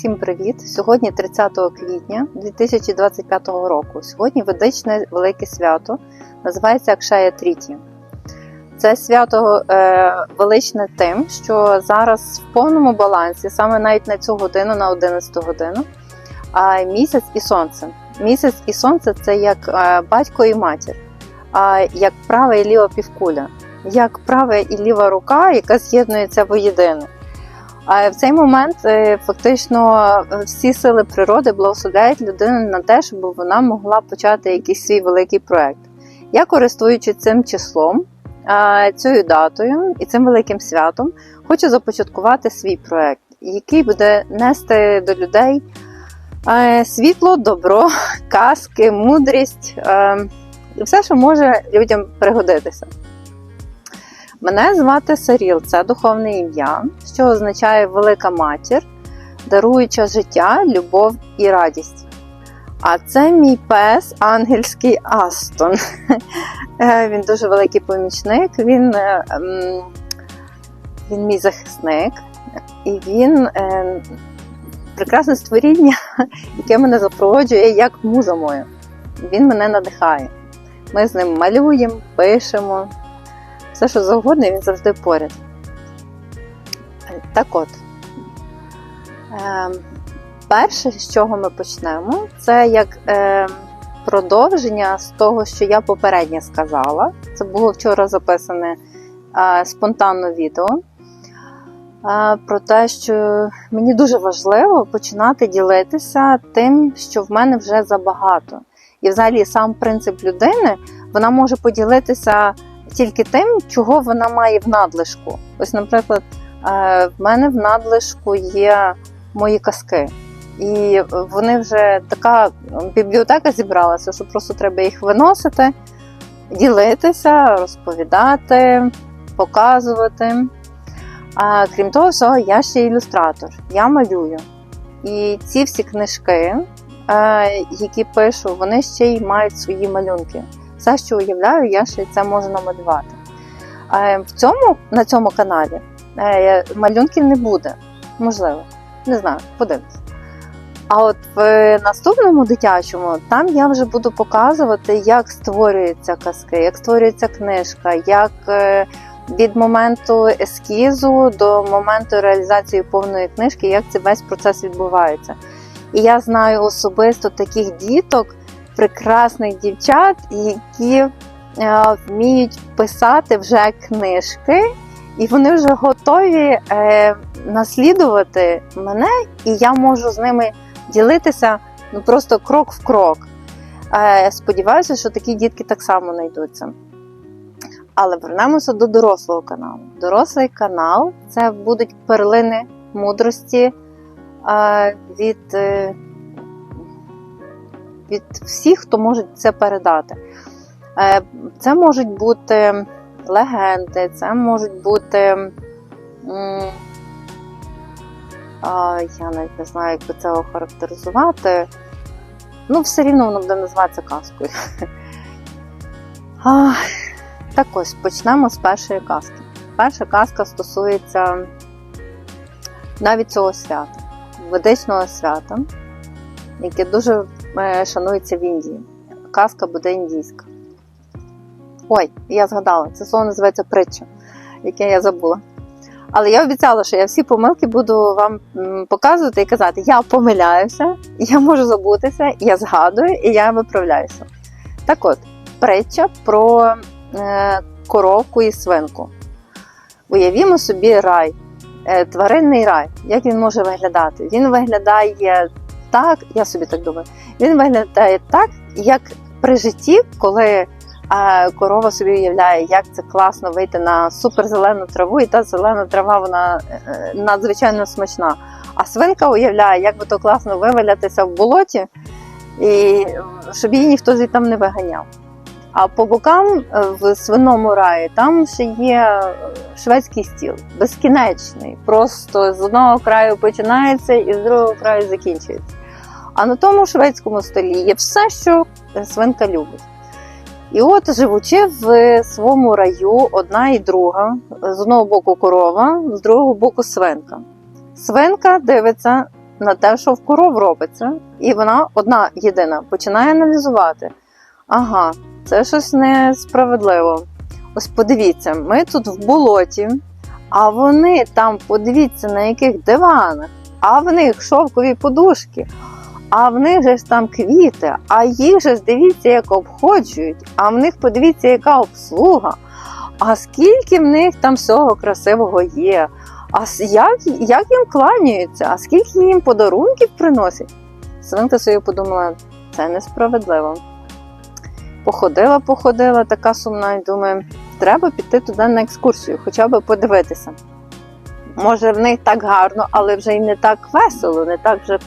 всім привіт! Сьогодні 30 квітня 2025 року. Сьогодні ведичне велике свято, називається Акшая Тріті. Це свято е, величне тим, що зараз в повному балансі, саме навіть на цю годину, на 11 годину, а місяць і сонце. Місяць і сонце це як е, батько і матір, а як права і ліва півкуля, як права і ліва рука, яка з'єднується воєдине. А в цей момент е, фактично е, всі сили природи благословляють людину на те, щоб вона могла почати якийсь свій великий проект. Я користуючись цим числом, е, цією датою і цим великим святом, хочу започаткувати свій проект, який буде нести до людей світло, добро, казки, мудрість і все, що може людям пригодитися. Мене звати Саріл, це духовне ім'я, що означає велика матір, даруюча життя, любов і радість. А це мій пес ангельський Астон. Він дуже великий помічник, він ем, він мій захисник, і він е, прекрасне створіння, яке мене запроводжує як муза моя. Він мене надихає. Ми з ним малюємо, пишемо все, що завгодно, він завжди поряд. Так от, е, перше, з чого ми почнемо, це як е, продовження з того, що я попередньо сказала. Це було вчора записане е, спонтанно відео. Е, про те, що мені дуже важливо починати ділитися тим, що в мене вже забагато. І взагалі сам принцип людини вона може поділитися тільки тим, чого вона має в надлишку. Ось, наприклад, е, в мене в надлишку є мої казки. І вони вже така бібліотека зібралася, що просто треба їх виносити, ділитися, розповідати, показувати. А крім того, всього, я ще ілюстратор, я малюю. І ці всі книжки, е, які пишу, вони ще й мають свої малюнки все, що уявляю, я ще це можу намалювати. В цьому, На цьому каналі е, малюнків не буде. Можливо, не знаю, подивимось. А от в наступному дитячому там я вже буду показувати, як створюються казки, як створюється книжка, як е, від моменту ескізу до моменту реалізації повної книжки, як цей весь процес відбувається. І я знаю особисто таких діток, прекрасних дівчат, які е, вміють писати вже книжки, і вони вже готові е, наслідувати мене, і я можу з ними ділитися ну просто крок в крок. Е, сподіваюся, що такі дітки так само знайдуться. Але вернемося до дорослого каналу. Дорослий канал це будуть перлини мудрості від від всіх, хто може це передати. Е, це можуть бути легенди, це можуть бути. Я навіть не знаю, як би це охарактеризувати. Ну, все рівно воно буде називатися казкою. Так ось почнемо з першої казки. Перша казка стосується навіть цього свята, ведичного свята, яке дуже шанується в Індії. Казка буде індійська. Ой, я згадала, це слово називається притча, яке я забула. Але я обіцяла, що я всі помилки буду вам показувати і казати, я помиляюся, я можу забутися, я згадую і я виправляюся. Так от, притча про е, коровку і свинку. Уявімо собі рай, е, тваринний рай. Як він може виглядати? Він виглядає так, я собі так думаю, він виглядає так, як при житті, коли а, корова собі уявляє, як це класно вийти на суперзелену траву, і та зелена трава вона е, надзвичайно смачна. А свинка уявляє, як би то класно вивалятися в болоті, і щоб її ніхто звідти не виганяв. А по бокам е, в свиному раї там ще є шведський стіл, безкінечний. Просто з одного краю починається і з другого краю закінчується. А на тому шведському столі є все, що свинка любить. І от, живучи в своєму раю, одна і друга, з одного боку корова, з другого боку свинка. Свинка дивиться на те, що в коров робиться, і вона одна єдина починає аналізувати. Ага, це щось несправедливо. Ось подивіться, ми тут в болоті, а вони там, подивіться, на яких диванах, а в них шовкові подушки, а в них же ж там квіти, а їх же ж дивіться, як обходжують, а в них подивіться, яка обслуга. А скільки в них там всього красивого є? А як, як їм кланяються, а скільки їм подарунків приносять? Свинка собі подумала, це несправедливо. Походила, походила, така сумна, і думаю, треба піти туди на екскурсію, хоча б подивитися. Може, в них так гарно, але вже й не так весело, не так вже,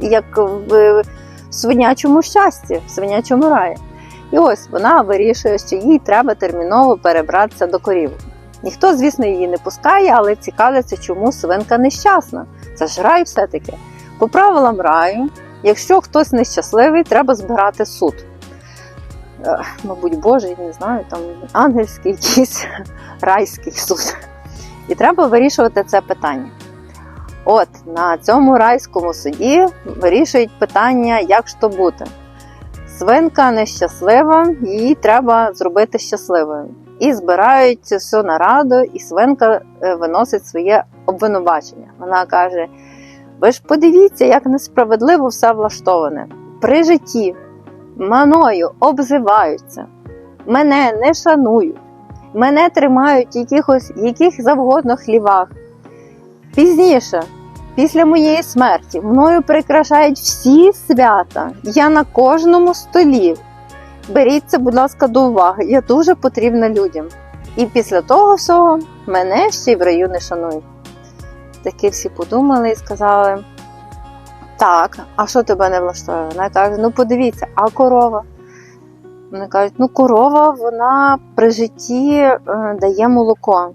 як в свинячому щасті, в свинячому раї. І ось вона вирішує, що їй треба терміново перебратися до корів. Ніхто, звісно, її не пускає, але цікавиться, чому свинка нещасна. Це ж рай все-таки. По правилам раю, якщо хтось нещасливий, треба збирати суд. Е, Мабуть, Божий, не знаю, там ангельський якийсь райський суд. І треба вирішувати це питання. От на цьому райському суді вирішують питання, як ж то бути. Свинка нещаслива, її треба зробити щасливою. І збирають всю нараду, і свинка е, виносить своє обвинувачення. Вона каже: ви ж подивіться, як несправедливо все влаштоване. При житті мною обзиваються, мене не шанують, мене тримають в яких завгодно хлівах. Пізніше, після моєї смерті, мною прикрашають всі свята. Я на кожному столі. Беріть це, будь ласка, до уваги. Я дуже потрібна людям. І після того всього мене ще й в раю не шанують. Такі всі подумали і сказали: так, а що тебе не влаштовує? Вона каже: ну подивіться, а корова? Вони кажуть, ну корова вона при житті е, дає молоко,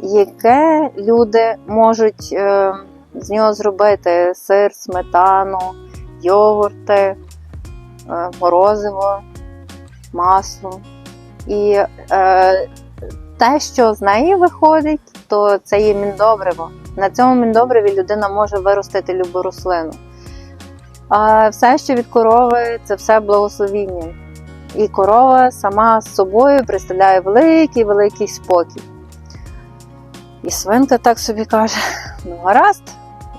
яке люди можуть е, з нього зробити сир, сметану, йогурти, е, морозиво, масло. І е, те, що з неї виходить, то це є міндобриво. На цьому міндобриві людина може виростити любу рослину. А все, що від корови, це все благословіння. І корова сама з собою представляє великий великий спокій. І свинка так собі каже: ну гаразд,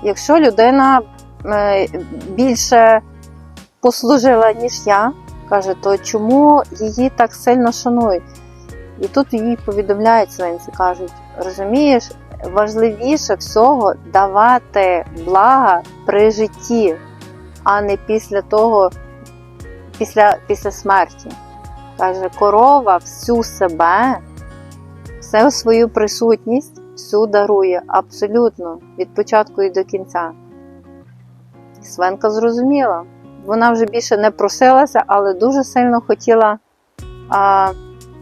якщо людина е, більше послужила, ніж я, каже, то чому її так сильно шанують? І тут їй повідомляють свинці, кажуть, розумієш, важливіше всього давати блага при житті, а не після того, після, після смерті. Каже, корова всю себе, всю свою присутність, всю дарує абсолютно від початку і до кінця. Свенка зрозуміла. Вона вже більше не просилася, але дуже сильно хотіла, а,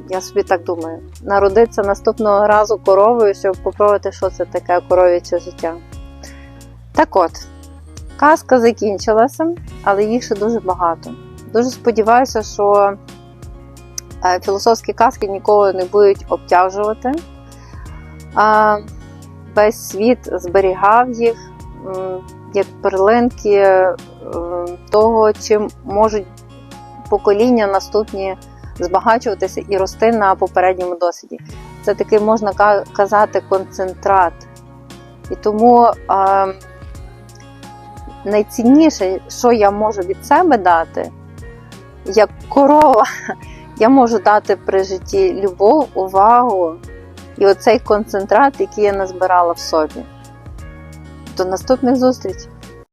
я собі так думаю, народитися наступного разу коровою, щоб попробувати, що це таке коров'яче життя. Так от, казка закінчилася, але їх ще дуже багато. Дуже сподіваюся, що е, філософські казки ніколи не будуть обтяжувати. Весь світ зберігав їх як перлинки е, того, чим можуть покоління наступні збагачуватися і рости на попередньому досвіді. Це такий, можна казати, концентрат. І тому а, найцінніше, що я можу від себе дати, як корова, я можу дати при житті любов, увагу і оцей концентрат, який я назбирала в собі. До наступних зустрічей!